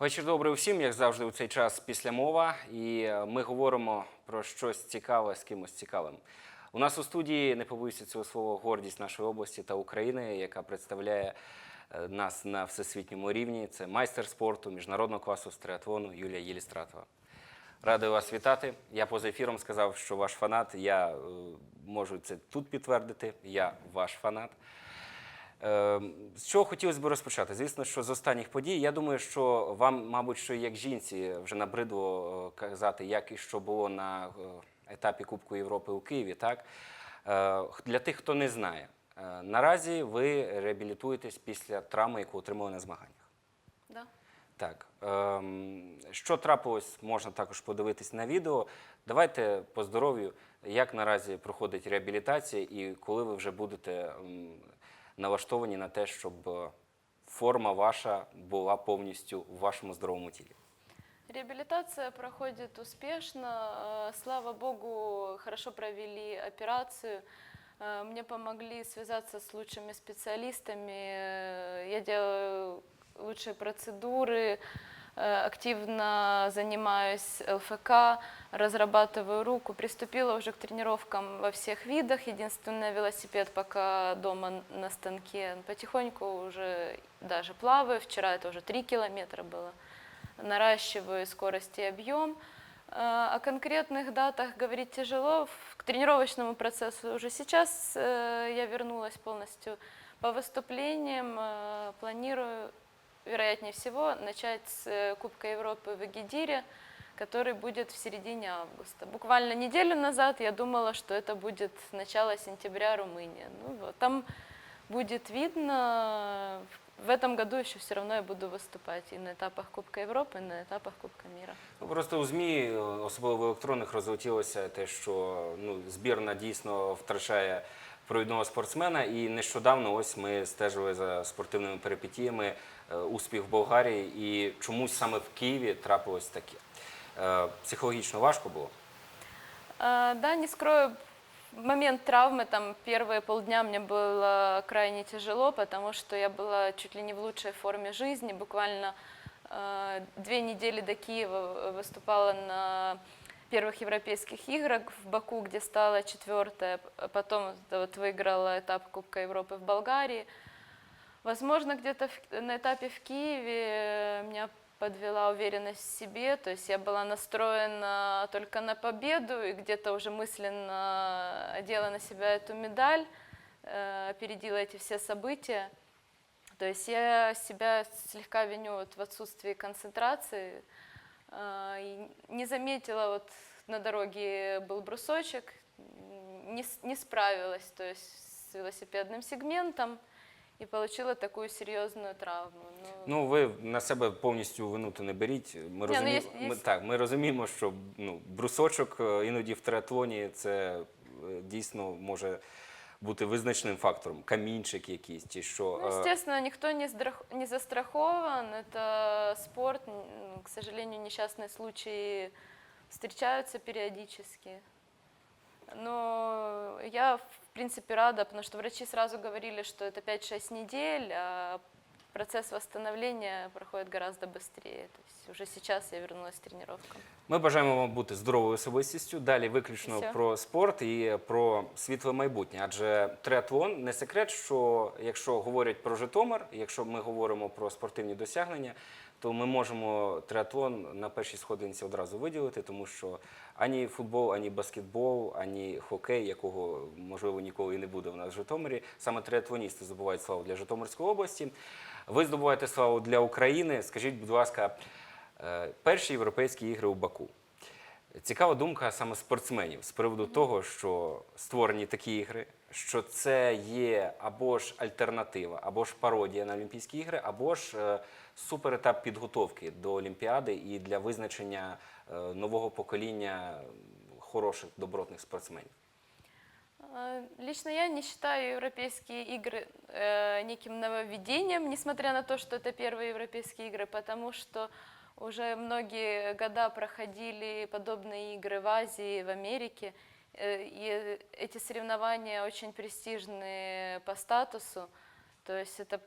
Вечір добрий усім, як завжди, у цей час після мова, і е, ми говоримо про щось цікаве з кимось цікавим. У нас у студії не побоюся цього слова гордість нашої області та України, яка представляє е, нас на всесвітньому рівні. Це майстер спорту міжнародного класу з триатлону Юлія Єлістратова. Радий вас вітати. Я поза ефіром сказав, що ваш фанат. Я е, можу це тут підтвердити. Я ваш фанат. Е, З чого хотілося б розпочати? Звісно, що з останніх подій. Я думаю, що вам, мабуть, що як жінці вже набридло е, казати, як і що було на е, етапі Кубку Європи у Києві. Так? Е, Для тих, хто не знає, наразі ви реабілітуєтесь після травми, яку отримали на змаганнях. Да. Так, ем, що трапилось, можна також подивитись на відео. Давайте по здоров'ю, як наразі проходить реабілітація і коли ви вже будете ем, налаштовані на те, щоб е, форма ваша була повністю в вашому здоровому тілі. Реабилитация проходит успешно. Э, Слава богу, хорошо провели операцию. Э, Мне помогли связаться с лучшими специалистами. Э, Я делаю лучшие процедуры, э, активно занимаюсь ЛФК, разрабатываю руку. Приступила уже к тренировкам во всех видах. Единственное, велосипед пока дома на станке. Потихоньку уже даже плаваю. Вчера это уже 3 километра было наращиваю скорость и объем. Э, О конкретных датах говорить тяжело. В- К тренировочному процессу уже сейчас э, я вернулась полностью по выступлениям. Э, Планирую, вероятнее всего, начать с э, Кубка Европы в Эгидире, который будет в середине августа. Буквально неделю назад я думала, что это будет начало сентября Румыния. Ну вот, там будет видно. В этом году еще все равно я буду выступать и на этапах Кубка Европы, и на этапах Кубка мира. Ну, Просто у ЗМІ, е, особливо в електронних, розлетілося те, що ну, збірна дійсно втрачає провідного спортсмена. І нещодавно ось ми стежили за спортивними перипетіями е, успіх в Болгарії, і чомусь саме в Києві трапилось таке. Е, Психологічно важко було. А, да, не скрою, в момент травмы, там первые полдня мне было крайне тяжело, потому что я была чуть ли не в лучшей форме жизни. Буквально э, две недели до Киева выступала на первых европейских играх в Баку, где стала четвертая, п- потом вот выиграла этап Кубка Европы в Болгарии. Возможно, где-то на этапе в Киеве э, меня подвела уверенность в себе, то есть я была настроена только на победу и где-то уже мысленно одела на себя эту медаль, э, опередила эти все события. То есть я себя слегка виню вот в отсутствии концентрации. э, не заметила, вот на дороге был брусочек, не, не справилась, то есть с велосипедным сегментом и получила такую серьезную травму. Ну, Ну, ви на себе повністю винути не беріть. Ми ну, розуміємо, є- є- Ми, так, ми розуміємо, що ну, брусочок е, іноді в триатлоні це е, дійсно може бути визначним фактором, камінчик якийсь, чи що. Ну, е, естественно, никто не, здрах- не застрахован. Это спорт. К сожалению, несчастные случаи встречаются периодически. Но я, в принципе, рада, потому что врачи сразу говорили, что это 5-6 недель, а процесс восстановления проходит гораздо быстрее. То есть уже сейчас я вернулась к тренировкам. Ми бажаємо вам бути здоровою особистістю. Далі виключно Все. про спорт і про світле майбутнє. Адже триатлон не секрет, що якщо говорять про Житомир, якщо ми говоримо про спортивні досягнення, то ми можемо триатлон на першій сходинці одразу виділити, тому що ані футбол, ані баскетбол, ані хокей, якого можливо ніколи і не буде в нас в Житомирі. Саме триатлоністи здобувають славу для Житомирської області. Ви здобуваєте славу для України. Скажіть, будь ласка, е, перші європейські ігри у Баку. Цікава думка саме спортсменів з приводу того, що створені такі ігри, що це є або ж альтернатива, або ж пародія на Олімпійські ігри, або ж е, суперетап підготовки до Олімпіади і для визначення е, нового покоління хороших добротних спортсменів. А, Лично я не считаю европейские игры э, неким нововведением, несмотря на то, что это первые европейские игры, потому что уже многие года проходили подобные игры в Азии, в Америке, э, и эти соревнования очень престижные по статусу, то есть это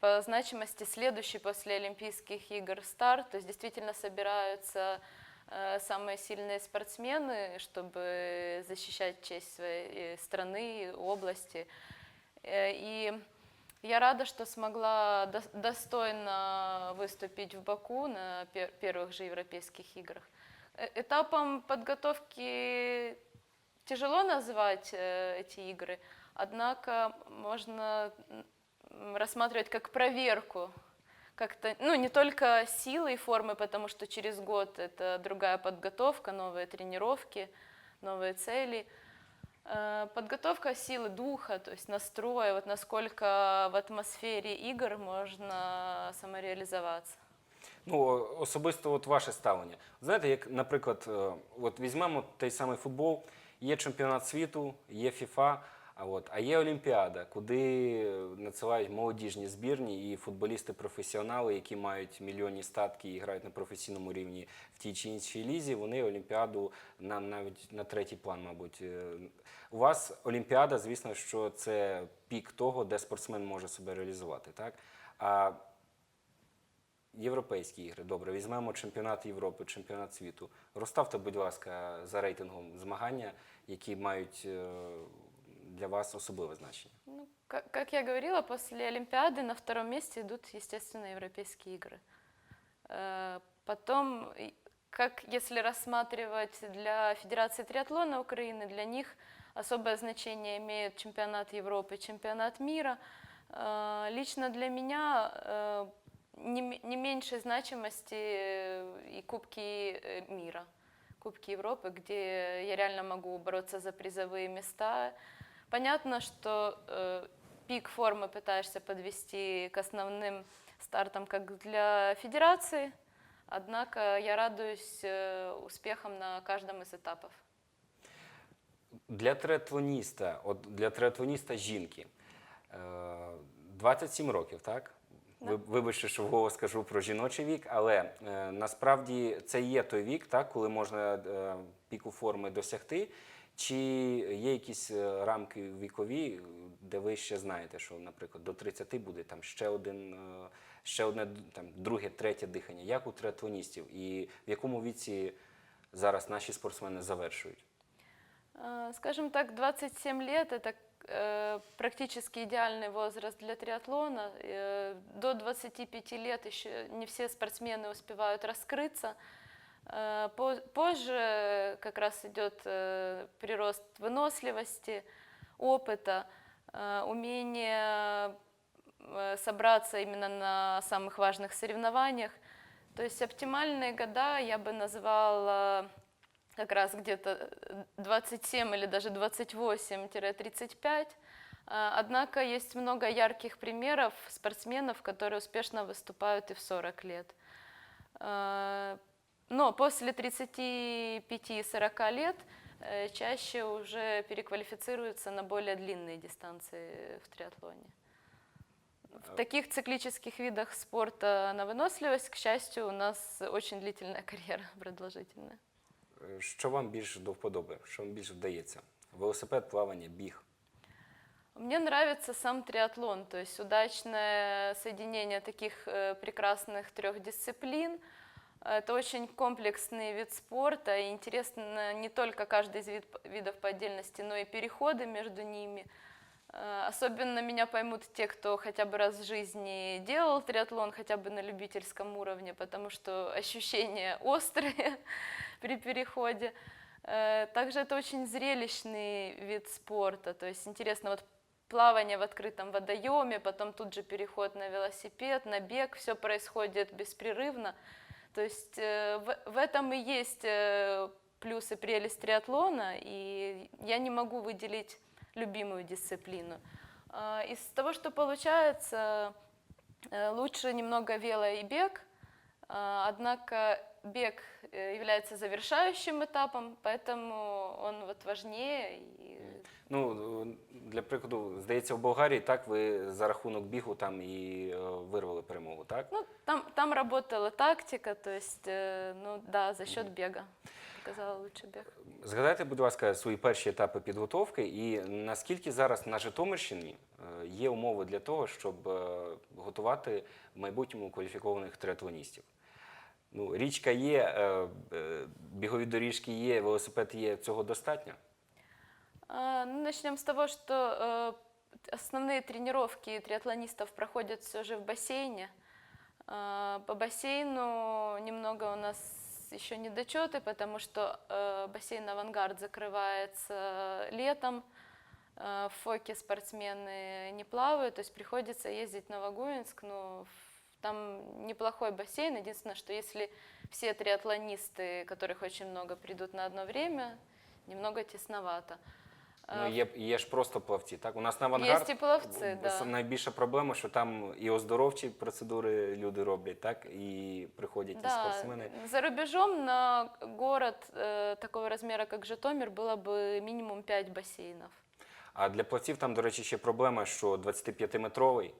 по значимости следующий после Олимпийских игр старт. То есть действительно собираются э, самые сильные спортсмены, чтобы защищать честь своей э, страны, области. И я рада, что смогла дос- достойно выступить в Баку на пер- первых же европейских играх. Э, Этапом подготовки тяжело назвать э, эти игры, однако можно рассматривать как проверку как-то, ну, не только силы и формы, потому что через год это другая подготовка, новые тренировки, новые цели. Э, Подготовка силы духа, то есть настроя, вот насколько в атмосфере игр можно самореализоваться. Ну, особисто от ваше ставлення. Знаєте, як, наприклад, е, от візьмемо той самий футбол, є чемпіонат світу, є ФІФА, а, от, а є Олімпіада, куди надсилають молодіжні збірні і футболісти-професіонали, які мають мільйонні статки і грають на професійному рівні в тій чи іншій лізі, вони Олімпіаду на, навіть на третій план, мабуть. е, У вас Олімпіада, звісно, що це пік того, де спортсмен може себе реалізувати. Так? А Європейські ігри, добре, візьмемо чемпіонат Європи, чемпіонат світу. Розставте, будь ласка, за рейтингом змагання, які мають е, для вас особливе значення. Ну, как, как я говорила, после Олимпиады на втором месте идут, естественно, европейские игры. Э, Потом, и как если рассматривать для Федерации триатлона Украины, для них особое значение имеет чемпионат Европы, чемпионат мира. Э, Лично для меня э, не, м- не меньшей значимости э, и Кубки э, мира, Кубки Европы, где я реально могу бороться за призовые места. Понятно, что э, пик формы пытаешься подвести к основным стартам, как для федерации, однако я радуюсь э, успехам на каждом из этапов. Для триатлоніста, от для триатлоніста жінки е, 27 років, так? Ви, вибачте, що вголос скажу про жіночий вік, але е, насправді це є той вік, так, коли можна е, піку форми досягти. Чи є якісь е, рамки вікові, де ви ще знаєте, що, наприклад, до 30 буде там ще один, е, ще одне там, друге, третє дихання, як у триатлоністів, і в якому віці зараз наші спортсмени завершують? Э, Скажем так, 27 лет – это э, практически идеальный возраст для триатлона. Э, До 25 лет еще не все спортсмены успевают раскрыться. Э, по- Позже как раз идет э, прирост выносливости, опыта, э, умение собраться именно на самых важных соревнованиях. То есть оптимальные года я бы назвала как раз где-то э, 27 или даже 28-35. А, Однако есть много ярких примеров спортсменов, которые успешно выступают и в 40 лет. А, Но после 35-40 лет э, чаще уже переквалифицируются на более длинные дистанции в триатлоне. В таких циклических видах спорта на выносливость, к счастью, у нас очень длительная карьера, продолжительная. Е, Що вам більш до вподоби? Що вам більш вдається? Велосипед, плавання, біг. Мне нравится сам триатлон, то есть удачное соединение таких э, прекрасных трех дисциплин. Это очень комплексный вид спорта, и интересно не только каждый из вид- видов по отдельности, но и переходы между ними. Э, Особенно меня поймут те, кто хотя бы раз в жизни делал триатлон, хотя бы на любительском уровне, потому что ощущения острые при переходе. Э, Также это очень зрелищный вид спорта, то есть интересно вот плавание в открытом водоеме, потом тут же переход на велосипед, на бег, все происходит беспрерывно. То есть э, в, в этом и есть э, плюс и прелесть триатлона, и я не могу выделить любимую дисциплину. А, Из того, что получается, э, лучше немного вело и бег, а, однако бег э, является завершающим этапом, поэтому он вот важнее. И... Ну, для прикладу, здається, в Болгарії так ви за рахунок бігу там і е, вирвали перемогу, так? Ну, там, там работала тактика, то есть, э, ну да, за счет бега показала лучше бег. Згадайте, будь ласка, свої перші етапи підготовки і наскільки зараз на Житомирщині е, є умови для того, щоб е, готувати в майбутньому кваліфікованих триатлоністів? Ну, річка є, е, е, бігові доріжки є, велосипед є, цього достатньо? А, ну, начнем с того, что э, основные тренировки триатлонистов проходят все же в бассейне. А, по бассейну немного у нас еще недочеты, потому что э, бассейн «Авангард» закрывается летом, э, в Фоке спортсмены не плавают, то есть приходится ездить в Новогуинск, но там неплохой бассейн, единственное, что если все триатлонисты, которых очень много, придут на одно время, немного тесновато. Ну, А, є, є ж просто плавці. Так? У нас на авангард Є і плавці, в- да. найбільша проблема, що там і оздоровчі процедури люди роблять, так? і приходять і Да, спортсмени. за рубежом на город э, такого размера, как Житомир, было бы минимум 5 бассейнов. А для плавців там, до речі, ще проблема, що 25-метровий.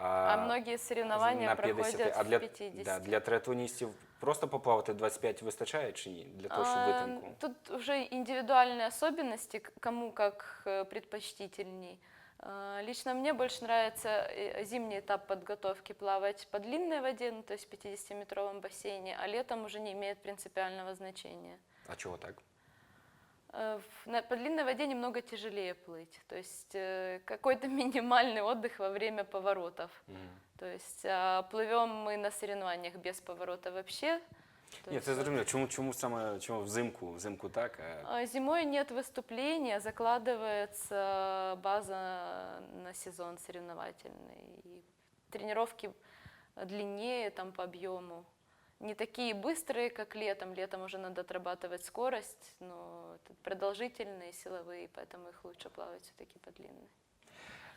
А, А, многие соревнования на проходят а для, в 50. Да, для триатлоністів просто поплавати 25 вистачає чи ні? Для того, щоб А, витримку. Тут уже индивидуальные особенности, к- кому как э, предпочтительней. А, Лично мне больше нравится э, зимний этап подготовки плавать по длинной воде, ну, то есть в 50-метровом бассейне, а летом уже не имеет принципиального значения. А чого так? Э, на- По длинной воде немного тяжелее плыть, то есть э, какой-то минимальный отдых во время поворотов. Мгм. То есть а, плывем мы на соревнованиях без поворота вообще. Ні, це зрозуміло. Чому, чому саме чому взимку? Взимку так, а а, Зимой нет выступления, закладывается база на сезон соревновательный. И тренировки длиннее там по объему. Не такие быстрые, как летом. Летом уже надо отрабатывать скорость, но продолжительные, силовые, поэтому их лучше плавать все-таки по длинной.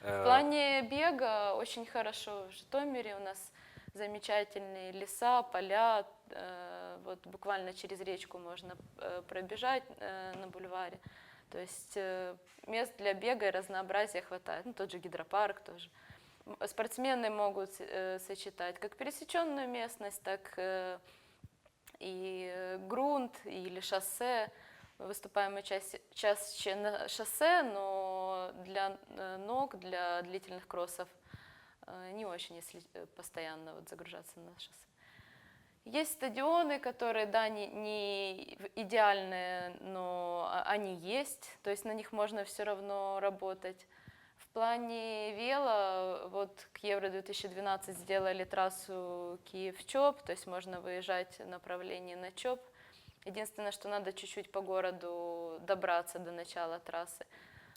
е, В плане бега очень хорошо в Житомире у нас замечательные леса, поля. э, Вот буквально через речку можно э, пробежать э, на бульваре. То есть э, мест для бега и разнообразия хватает. Ну, тот же гидропарк тоже. Спортсмены могут э, сочетать как пересеченную местность, так э, и грунт или шоссе. Выступаем мы чаще, чаще на шоссе, но для э, ног, для длительных кроссов э, не очень, если э, постоянно вот загружаться на шоссе. Есть стадионы, которые, да, не, не идеальные, но а- они есть, то есть на них можно все равно работать. В плане вело, вот к Евро-2012 сделали трассу Киев-Чоп, то есть можно выезжать в направлении на Чоп. Единственное, что надо чуть-чуть по городу добраться до начала трассы.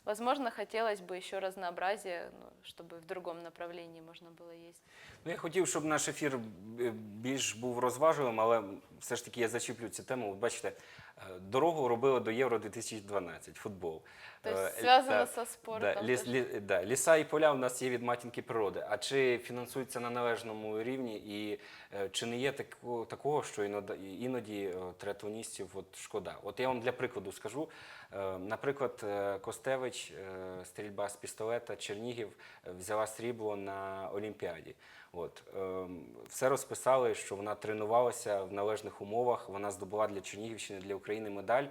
Возможно, хотелось бы еще разнообразия, ну, чтобы в другом направлении можно было ездить. Ну, я хотів, щоб наш ефір е, більш був розважливим, але все ж таки я зачіплю цю тему. От бачите, е, дорогу робили до Євро 2012, футбол. То есть Е, со спортом. Да, ліс, тоже. лі, да, ліса і поля у нас є від матінки природи. А чи фінансуються на належному рівні, і е, чи не є такого, такого що іноді, іноді е, триатлоністів от шкода? От я вам для прикладу скажу. Е, Наприклад, е, Костевич, е, стрільба з пістолета, Чернігів е, взяла срібло на Олімпіаді. От, ем, все розписали, що вона тренувалася в належних умовах, вона здобула для Чернігівщини, для України медаль.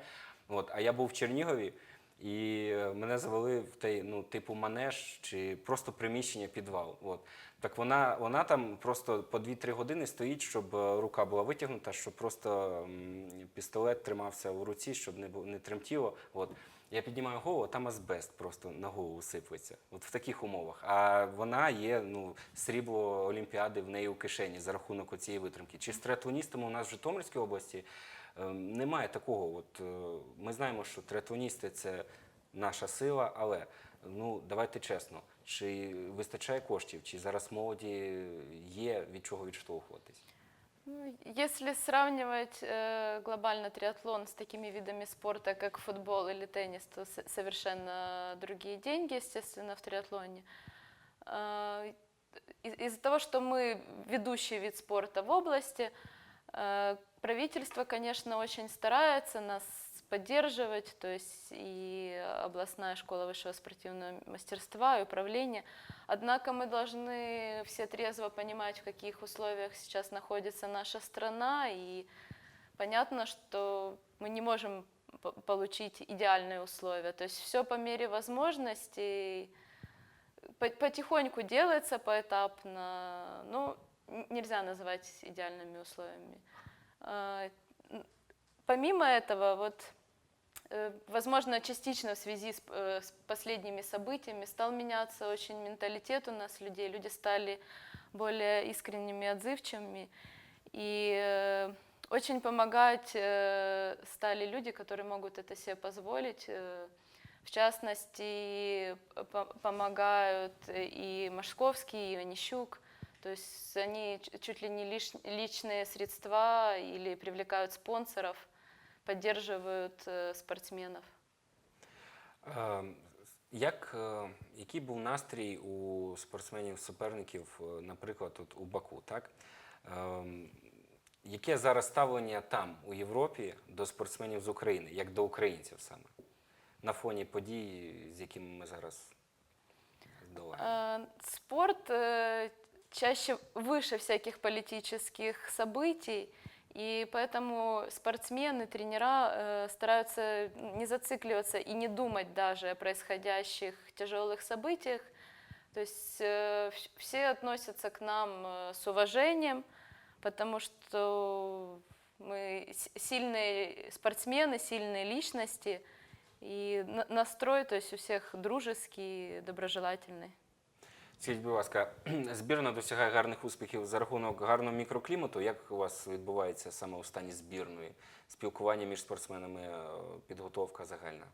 От, а я був в Чернігові, і е, мене завели в той, ну, типу манеж чи просто приміщення підвал. От. Так вона, вона там просто по 2-3 години стоїть, щоб е, рука була витягнута, щоб просто пістолет тримався у руці, щоб не, не тремтіло. От. Я піднімаю голову, а там азбест просто на голову сиплеться. От в таких умовах. А вона є ну, срібло Олімпіади в неї у кишені за рахунок цієї витримки. Чи з триатлоністами у нас в Житомирській області немає такого. От, е, ми знаємо, що триатлоністи це наша сила, але ну, давайте чесно, чи вистачає коштів, чи зараз молоді є від чого відштовхуватись? Ну, Если сравнивать э, глобально триатлон с такими видами спорта, как футбол или теннис, то с- совершенно другие деньги, естественно, в триатлоне. А, из- Из-за того, что мы ведущий вид спорта в области, э, правительство, конечно, очень старается нас поддерживать, то есть и областная школа высшего спортивного мастерства, и управление. Однако мы должны все трезво понимать, в каких условиях сейчас находится наша страна, и понятно, что мы не можем по- получить идеальные условия. То есть все по мере возможностей по- потихоньку делается поэтапно. Ну, н- нельзя называть идеальными условиями. А, Помимо этого, вот, э, возможно, частично в связи с, э, с последними событиями стал меняться очень менталитет у нас людей. Люди стали более искренними, отзывчивыми. И э, очень помогать стали люди, которые могут это себе позволить. В частности, по- помогают и Машковский, и Онищук. То есть они ч- чуть ли не лиш- личные средства или привлекают спонсоров, поддерживают э, спортсменов. Е, Як, е, який був настрій у спортсменів-суперників, е, наприклад, от у Баку, так? Ем, Яке зараз ставлення там, у Європі, до спортсменів з України, як до українців саме, на фоні подій, з якими ми зараз здолаємо? Э, Спорт э, чаще выше всяких политических событий, и поэтому спортсмены, тренера э, стараются не зацикливаться и не думать даже о происходящих тяжелых событиях. То есть э, вс- все относятся к нам э, с уважением, потому что мы сильные спортсмены, сильные личности, и на- настрой, то есть у всех дружеский, доброжелательный. Скажіть, будь ласка, збірна досягає гарних успіхів за рахунок гарного мікроклімату. Як у вас відбувається саме у стані збірної? Спілкування між спортсменами, е, підготовка загальна?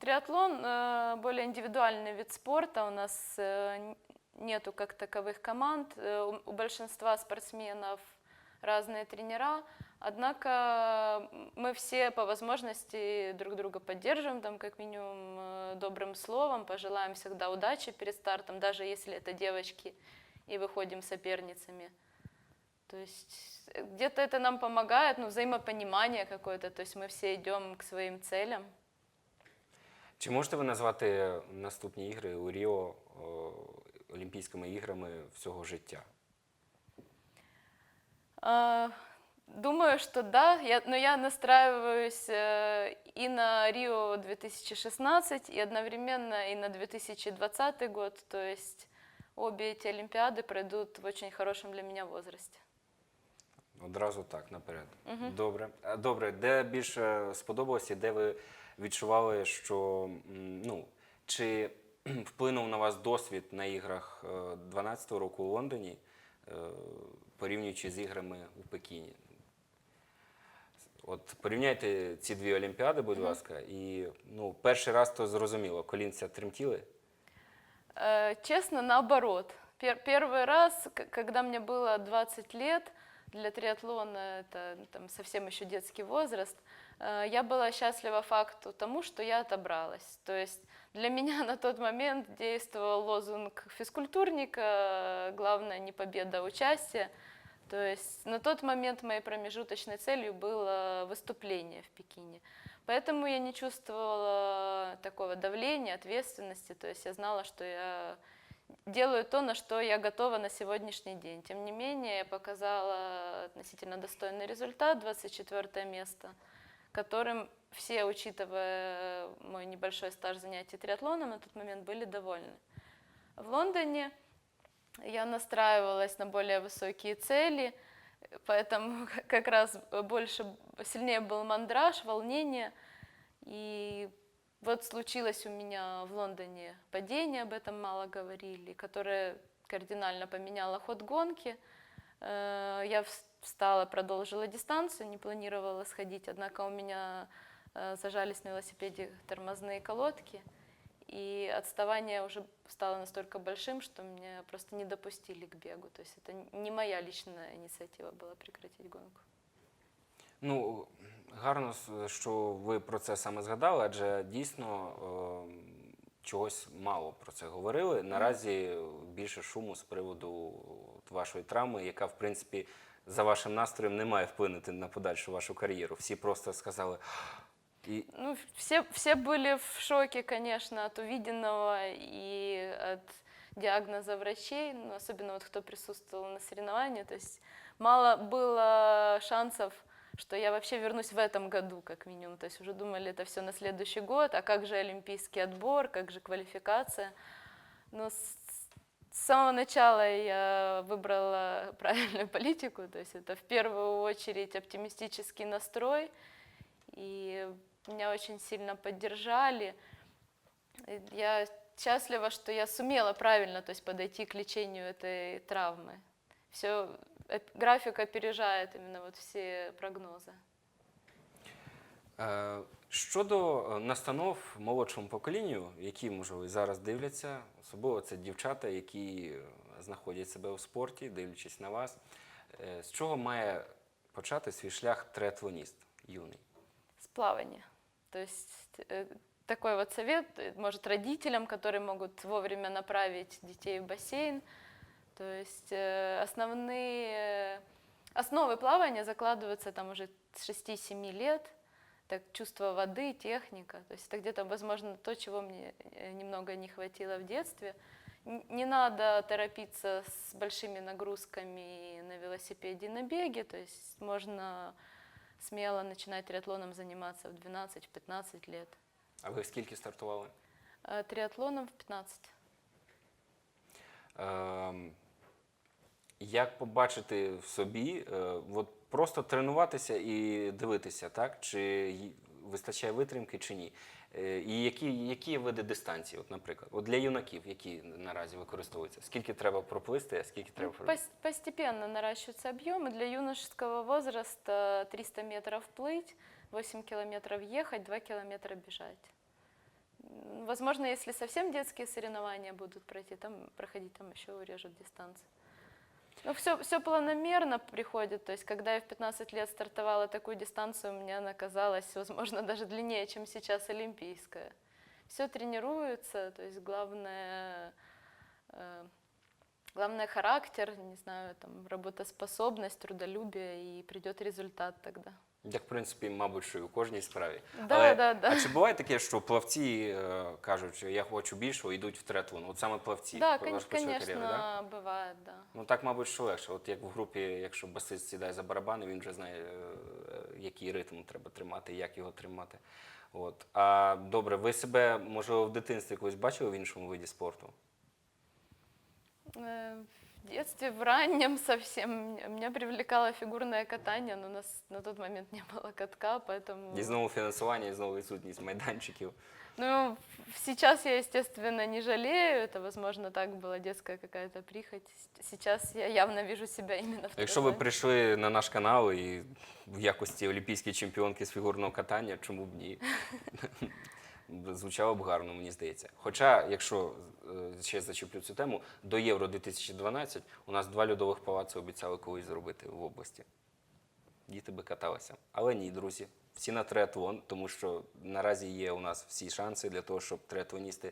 Триатлон э, более индивидуальный вид спорта. У нас э, н- нету как таковых команд. Э, у- У большинства спортсменов разные тренера. Однако м, мы все по возможности друг друга поддерживаем, там как минимум э, добрым словом, пожелаем всегда удачи перед стартом, даже если это девочки и выходим соперницами. То есть э, где-то это нам помогает, ну, взаимопонимание какое-то, то есть мы все идем к своим целям. Чи можете ви назвати наступні ігри у Ріо о, Олімпійськими іграми всього життя? А, Думаю, что да, я, но я настраиваюсь э, и на Рио 2016, и одновременно и на 2020 год. То есть обе эти Олимпиады пройдут в очень хорошем для меня возрасте. Одразу так, наперед. Добре. А, Добре, де більше сподобалося, де ви відчували, що м, ну, чи вплинув на вас досвід на іграх 12-го року у Лондоні, е, порівнюючи з іграми у Пекіні? От порівняйте ці дві Олімпіади, будь ласка, і ну, перший раз то зрозуміло, колінця тремтіли. Э, Честно, наоборот. Пер- Первый раз, к- когда мне было 20 лет, для триатлона это ну, там, совсем еще детский возраст, э, я была счастлива факту тому, что я отобралась. То есть для меня на тот момент действовал лозунг физкультурника, э, главное не победа, а участие. То есть на тот момент моей промежуточной целью было выступление в Пекине. Поэтому я не чувствовала такого давления, ответственности. То есть я знала, что я делаю то, на что я готова на сегодняшний день. Тем не менее, я показала относительно достойный результат, 24 место, которым все, учитывая мой небольшой стаж занятий триатлоном, на тот момент были довольны. В Лондоне я настраивалась на более высокие цели, поэтому как раз больше, сильнее был мандраж, волнение. И вот случилось у меня в Лондоне падение, об этом мало говорили, которое кардинально поменяло ход гонки. Э, Я вс- встала, продолжила дистанцию, не планировала сходить, однако у меня э, зажались на велосипеде тормозные колодки, и отставание уже стало настолько большим, что меня просто не допустили к бегу. То есть это не моя личная инициатива была прекратить гонку. Ну, гарно, що ви про це саме згадали, адже дійсно е, чогось мало про це говорили. Наразі більше шуму з приводу вашої травми, яка, в принципі, за вашим настроєм не має вплинути на подальшу вашу кар'єру. Всі просто сказали. І Ну, все, все были в шоке, конечно, от увиденного и от диагноза врачей, ну, особенно вот кто присутствовал на соревновании. То есть мало было шансов, что я вообще вернусь в этом году, как минимум. То есть уже думали, это все на следующий год, а как же олимпийский отбор, как же квалификация. Но с с самого начала я выбрала правильную политику, то есть это в первую очередь оптимистический настрой, и меня очень сильно поддержали. И Я счастлива, что я сумела правильно то есть, подойти к лечению этой травмы. Все, график опережает именно вот все прогнозы. Е, Щодо е, настанов молодшому поколінню, які, можливо, і зараз дивляться, особливо це дівчата, які е, знаходять себе у спорті, дивлячись на вас, е, з чого має почати свій шлях триатлоніст юний? С плавания. То есть э, такой вот совет, э, может, родителям, которые могут вовремя направить детей в бассейн. То есть э, основные основы плавания закладываются там уже с 6-7 лет. Так, чувство воды, техника. То есть это где-то, возможно, то, чего мне немного не хватило в детстве. Не надо торопиться с большими нагрузками на велосипеде на беге. То есть можно смело начинать триатлоном заниматься в 12-15 лет. А ви скільки стартували? А Триатлоном в 15. Ем, Як побачити в собі, е, от просто тренуватися і дивитися, так? Чи й- вистачає витримки, чи ні? Е, І які, які є види дистанції, от, наприклад, от для юнаків, які наразі використовуються? Скільки треба проплисти, а скільки треба Ну, пробігти? пос- Постепенно наращиваются объемы. Для юношеского возраста 300 метров плыть, 8 километров ехать, 2 километра бежать. М, Возможно, если совсем детские соревнования будут пройти, там, проходить, там еще урежут дистанцию. Ну, все, все планомерно приходит. То есть, когда я в 15 лет стартовала такую дистанцию, мне она казалась, возможно, даже длиннее, чем сейчас олимпийская. Все тренируется, то есть главное, э, главное характер, не знаю, там, работоспособность, трудолюбие, и придет результат тогда. Як, в принципі, мабуть, що і у кожній справі. Да, Але, да, да. А чи буває таке, що плавці е, кажуть, що я хочу більшого, йдуть в триатлон? От саме плавці Да, по- кон- конечно, кар'єру, да? бывает, да. Ну так, мабуть, що легше. От як в групі, якщо басист сідає за барабани, він вже знає, е, який ритм треба тримати, як його тримати. От. А добре, ви себе, можливо, в дитинстві колись бачили в іншому виді спорту? Э, В детстве, в раннем совсем, м- меня привлекало фигурное катание, но у нас на тот момент не было катка, поэтому... І знову фінансування, і знову відсутність майданчиків. Ну, в- сейчас я, естественно, не жалею, это, возможно, так была детская какая-то прихоть. С- Сейчас я явно вижу себя именно в Якщо ви триатлоне. прийшли на наш канал і в якості олімпійської чемпіонки з фігурного катання, чому б ні? Звучало б гарно, мені здається. Хоча, якщо е, ще зачеплю цю тему, до Євро 2012 у нас два льодових палаци обіцяли колись зробити в області. Діти би каталися. Але ні, друзі, всі на триатлон, тому що наразі є у нас всі шанси для того, щоб триатлоністи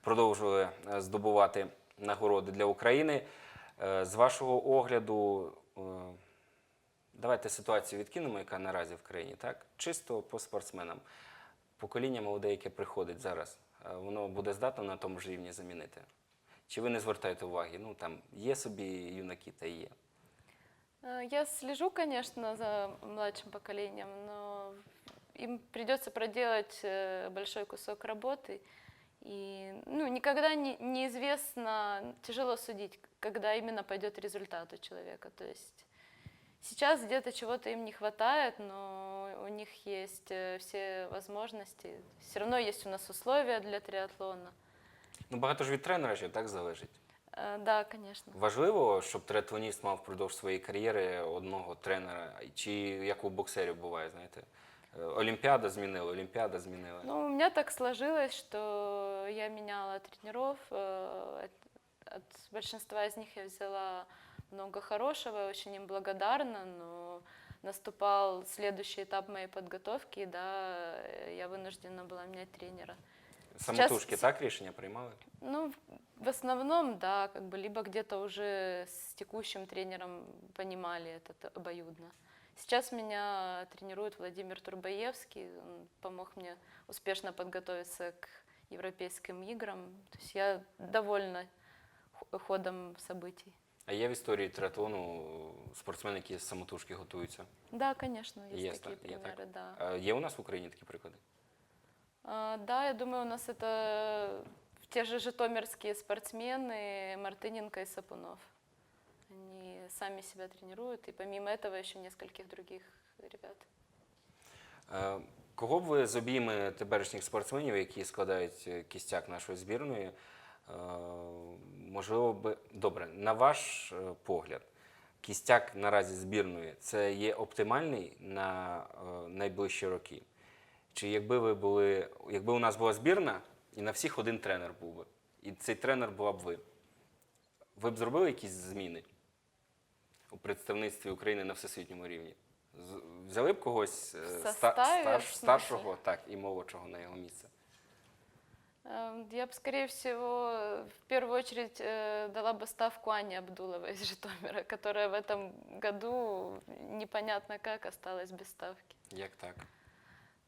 продовжували е, здобувати нагороди для України. Е, З вашого огляду, давайте ситуацію відкинемо, яка наразі в країні, так? Чисто по спортсменам Покоління молоде, яке приходить зараз, е, воно буде здатно на тому ж рівні замінити? Чи ви не звертаєте уваги? Ну там є собі юнаки та є. Э, Я слежу, конечно, за младшим поколением, но им придется проделать э, большой кусок работы. И ну, никогда не, неизвестно, тяжело судить, когда именно пойдет результат у человека. То есть сейчас где-то чего-то им не хватает, но у них есть э, все возможности. Все равно есть у нас условия для триатлона. Ну багато ж від тренера ще так залежить. Э, Да, конечно. Важливо, щоб триатлоніст мав впродовж своєї кар'єри одного тренера, чи як у боксерів буває, знаєте. Е, Олімпіада змінила, Олімпіада змінила. Ну, у меня так сложилось, что я меняла тренеров. э, От, от большинства из них я взяла много хорошего, я очень им благодарна, но наступал следующий этап моей подготовки, и да, я вынуждена была менять тренера. Самотужки так рішення приймали? Ну, в- основном, да, как бы либо где-то уже с текущим тренером понимали это обоюдно. Сейчас меня тренирует Владимир Турбаевский, он помог мне успешно подготовиться к европейским играм. То есть я довольна ходом событий. А є в історії триатлону спортсмени, які з самотужки готуються? Да, конечно, есть Есть, такие да, є так. примеры, да. А Є у нас в Україні такі приклади? А, Да, я думаю, у нас это те же житомирские спортсмены Мартыненко и Сапунов. Они сами себя тренируют, и помимо этого еще нескольких других ребят. Е, Кого б ви з обійми теперішніх спортсменів, які складають е, кістяк нашої збірної, е, Можливо би добре, на ваш е, погляд, кістяк наразі збірної це є оптимальний на е, найближчі роки? Чи якби ви були, якби у нас була збірна, і на всіх один тренер був би, і цей тренер була б ви, ви б зробили якісь зміни у представництві України на всесвітньому рівні? Взяли б когось е, ста- стар- старшого, так, і молодшого на його місце? Эм, Я бы, скорее всего, в первую очередь э, дала бы ставку Ане Абдуловой из Житомира, которая в этом году непонятно как осталась без ставки. Як так?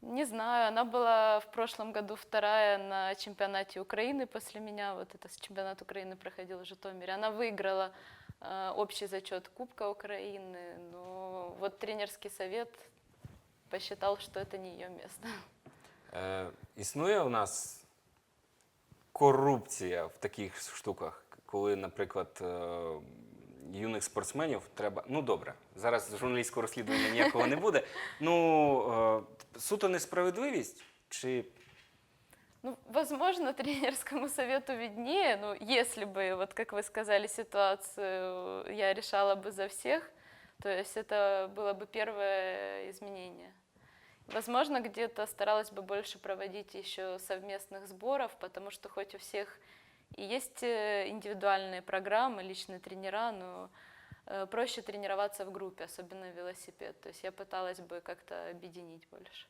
Не знаю, она была в прошлом году вторая на чемпионате Украины после меня. Вот это с- чемпионат Украины проходил в Житомире. Она выиграла э, общий зачет Кубка Украины, но вот тренерский совет посчитал, что это не ее место. Е, існує у нас корупція в таких штуках, коли, наприклад, е, юних спортсменів треба. Ну добре, зараз журналістського розслідування ніякого не буде. Ну, е, суто несправедливість чи Ну, возможно, тренерскому совету виднее, но если бы, вот как вы сказали, ситуацию я решала бы за всех, то есть это было бы первое изменение. Возможно, где-то старалась бы больше проводить еще совместных сборов, потому что хоть у всех и есть э, индивидуальные программы, личные тренера, но э, проще тренироваться в группе, особенно велосипед. То есть я пыталась бы как-то объединить больше.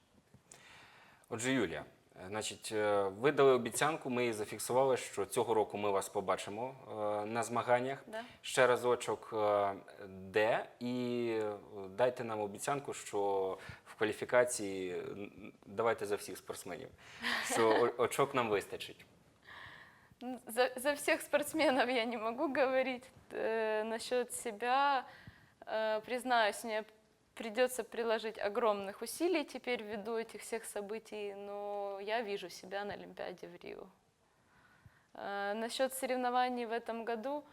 Отже, Юлія, е, значить, е, ви дали обіцянку, ми зафіксували, що цього року ми вас побачимо е, на змаганнях. Да? Ще разочок, е, де, і е, дайте нам обіцянку, що в кваліфікації давайте за всіх спортсменів, що очок нам вистачить. За, за всех спортсменов я не могу говорить. Э, насчет себя, э, признаюсь, мне придется приложить огромных усилий теперь ввиду этих всех событий, но я вижу себя на Олимпиаде в Рио. Э, насчет соревнований в этом году,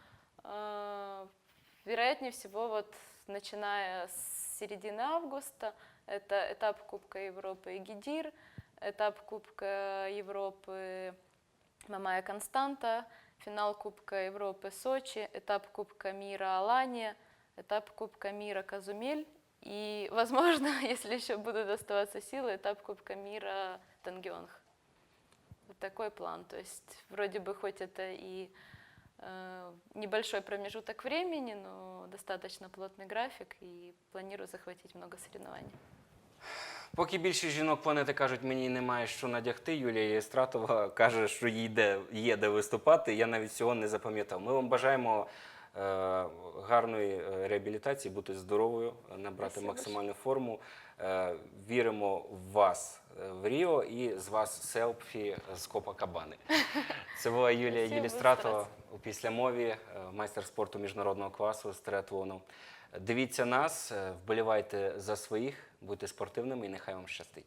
э, вероятнее всего, вот начиная с середины августа, это этап Кубка Европы Эгидир, этап Кубка Европы Мамая Константа, финал Кубка Европы Сочи, этап Кубка мира Алания, этап Кубка мира Казумель и, возможно, если еще будут оставаться силы, этап Кубка мира Тангеонг. Вот такой план. То есть вроде бы хоть это и э, небольшой промежуток времени, но достаточно плотный график и планирую захватить много соревнований. Поки більшість жінок планети кажуть, мені немає що надягти, Юлія Єстратова каже, що їй де, є де виступати. Я навіть цього не запам'ятав. Ми вам бажаємо е, гарної е, реабілітації, бути здоровою, набрати Спасибо максимальну форму. Е, віримо в вас е, в Ріо і з вас селфі з Копакабани. Це була Юлія Єлістратова у післямові, е, майстер спорту міжнародного класу з триатлону. Дивіться нас, е, вболівайте за своїх, будьте спортивними і нехай вам щастить.